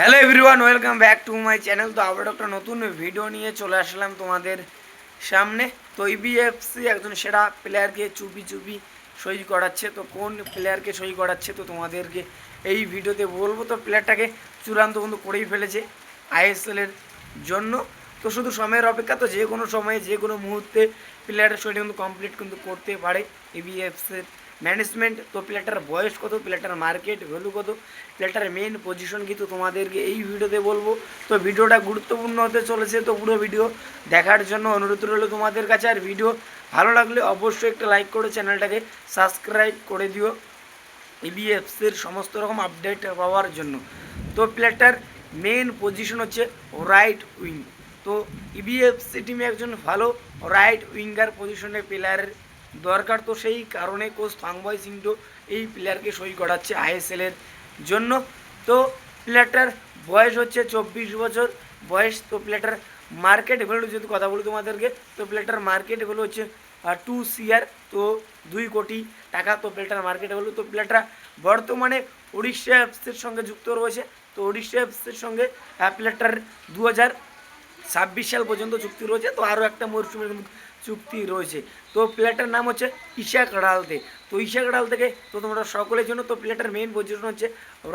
Hello everyone welcome back to my channel তো আবার একটা নতুন ভিডিও নিয়ে চলে আসলাম তোমাদের সামনে। তো ইবিএফসি একজন সেরা প্লেয়ারকে চুপি চুপি সই করাচ্ছে। তো কোন প্লেয়ারকে সই করাচ্ছে তো তোমাদেরকে এই ভিডিওতে বলব। তো প্লেয়ারটাকে চূড়ান্ত কিন্তু করেই ফেলেছে আইএসএলের জন্য। তো শুধু সময়ের অপেক্ষা, তো যে কোনো সময়ে, যে কোনো মুহূর্তে প্লেয়ারের সইটা কিন্তু কমপ্লিট কিন্তু করতে পারে ইবিএফসির ম্যানেজমেন্ট তো প্লেটার বয়স কত প্লেটার মার্কেট ভ্যালু কত প্লেটার মেন পজিশন কিন্তু তোমাদেরকে এই ভিডিওতে বলব। তো ভিডিওটা গুরুত্বপূর্ণ হতে চলেছে, তো পুরো ভিডিও দেখার জন্য অনুরোধ রইল তোমাদের কাছে। আর ভিডিও ভালো লাগলে অবশ্যই একটা লাইক করে চ্যানেলটাকে সাবস্ক্রাইব করে দিও ইবিএফসির সমস্ত রকম আপডেট পাওয়ার জন্য। তো প্লেটার মেন পজিশন হচ্ছে রাইট উইং তো ইবিএফসি টিমে একজন ভালো রাইট উইঙ্গার পজিশনে প্লেয়ারের দরকার তো সেই কারণে কোচ থাংবয় সিংটো এই প্লেয়ারকে সই করাচ্ছে আইএসএল এর জন্য। তো প্লেয়ারটার বয়স হচ্ছে চব্বিশ বছর। বয়স তো প্লেয়ারটার মার্কেট ভ্যালু যদি কথা বলি তোমাদেরকে, তো প্লেয়ারটার মার্কেট ভ্যালু হচ্ছে টু সিআর তো দুই কোটি টাকা তো প্লেয়ারটার মার্কেট ভ্যালু তো প্লেয়ারটা বর্তমানে উড়িষ্যা এফসির সঙ্গে যুক্ত রয়েছে। তো উড়িষ্যা এফসির সঙ্গে প্লেয়ারটার দু হাজার ছাব্বিশ সাল পর্যন্ত চুক্তি রয়েছে। তো আরও একটা মরশুমের চুক্তি রয়েছে। তো প্লেয়ারটার নাম হচ্ছে ইশাক রালতে তো ইশাক রাল থেকে তো তোমরা সকলের জন্য তো প্লেয়ারটার মেইন পজিশন হচ্ছে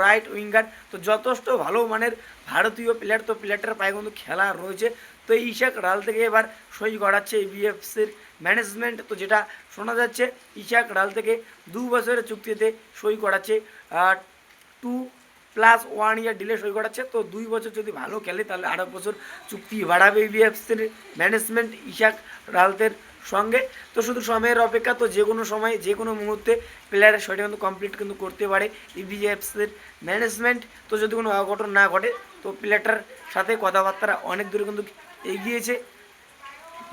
রাইট উইঙ্গার তো যথেষ্ট ভালো মানের ভারতীয় প্লেয়ার তো প্লেয়ারটার পায়ে কিন্তু খেলা রয়েছে। তো এই ইশাক রাল থেকে এবার সই এই বিএফসির ম্যানেজমেন্ট তো যেটা শোনা যাচ্ছে, ইশাক রাল থেকে দু বছরের চুক্তিতে সই করাচ্ছে টু প্লাস ওয়ান ইয়ার ডিলে সই করাচ্ছে। তো দুই বছর যদি ভালো খেলে, তাহলে আরও বছর চুক্তি বাড়াবে ইবিএফসির ম্যানেজমেন্ট ইশাক রালতের সঙ্গে। তো শুধু সময়ের অপেক্ষা, তো যে কোনো সময়, যে কোনো মুহূর্তে প্লেয়ারের সইটা কিন্তু কমপ্লিট কিন্তু করতে পারে ইবিএফসির ম্যানেজমেন্ট তো যদি কোনো অঘটন না ঘটে, তো প্লেয়ারটার সাথে কথাবার্তা অনেক দূরে কিন্তু এগিয়েছে।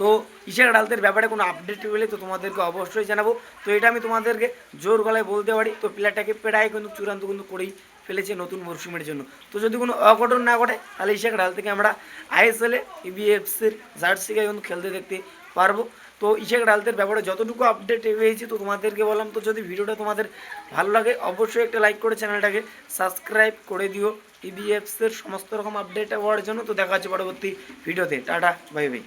তো ইশাক ডালতের ব্যাপারে কোনো আপডেট পেলে তো তোমাদেরকে অবশ্যই জানাব। তো এটা আমি তোমাদেরকে জোর গলায় বলতে পারি। তো প্লেয়ারটাকে প্রায় কিন্তু চূড়ান্ত কিন্তু করেই ফেলেছে নতুন মরশুমের জন্য। তো যদি কোনো অঘটন না ঘটে, তাহলে ইশাক ডাল থেকে আমরা আইএসএলে ইবিএফসির জার্সিকে কিন্তু খেলতে দেখতে পারব। তো ইশাক ডালতের ব্যাপারে যতটুকু আপডেট পেয়েছি তো তোমাদেরকে বললাম, তো যদি ভিডিওটা তোমাদের ভালো লাগে, অবশ্যই একটা লাইক করে চ্যানেলটাকে সাবস্ক্রাইব করে দিও। ইবিএফসির সমস্ত রকম আপডেট হওয়ার জন্য। তো দেখা হচ্ছে পরবর্তী ভিডিওতে। Tata bye bye